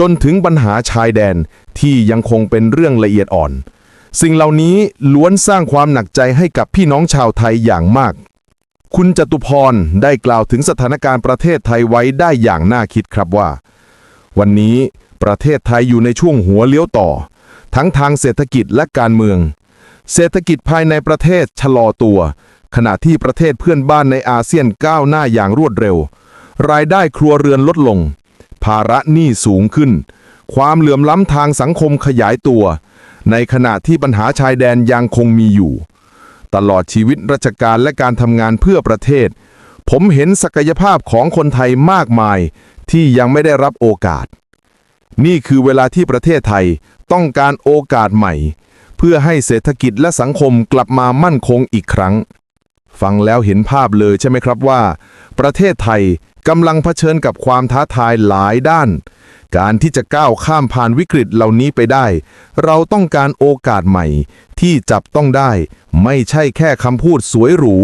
จนถึงปัญหาชายแดนที่ยังคงเป็นเรื่องละเอียดอ่อน สิ่งเหล่านี้ล้วนสร้างความหนักใจให้กับพี่น้องชาวไทยอย่างมาก คุณจตุพรได้กล่าวถึงสถานการณ์ประเทศไทยไว้ได้อย่างน่าคิดครับว่า วันนี้ประเทศไทยอยู่ในช่วงหัวเลี้ยวต่อ ทั้งทางเศรษฐกิจและการเมือง เศรษฐกิจภายในประเทศชะลอตัว ขณะที่ประเทศเพื่อนบ้านในอาเซียนก้าวหน้าอย่างรวดเร็ว รายได้ครัวเรือนลดลง ภาระหนี้สูงขึ้น ความเหลื่อมล้ำทางสังคมขยายตัว ในขณะที่ปัญหาชายแดนยังคงมีอยู่ ตลอดชีวิตราชการและการทำงานเพื่อประเทศ ผมเห็นศักยภาพของคนไทยมากมายที่ยังไม่ได้รับโอกาส นี่คือเวลาที่ประเทศไทยต้องการโอกาสใหม่ เพื่อให้เศรษฐกิจและสังคมกลับมามั่นคงอีกครั้ง ฟังแล้วเห็นภาพเลยใช่ไหมครับว่า ประเทศไทย กำลังเผชิญกับความท้าทายหลายด้าน การที่จะก้าวข้ามผ่านวิกฤตเหล่านี้ไปได้ เราต้องการโอกาสใหม่ที่จับต้องได้ ไม่ใช่แค่คำพูดสวยหรู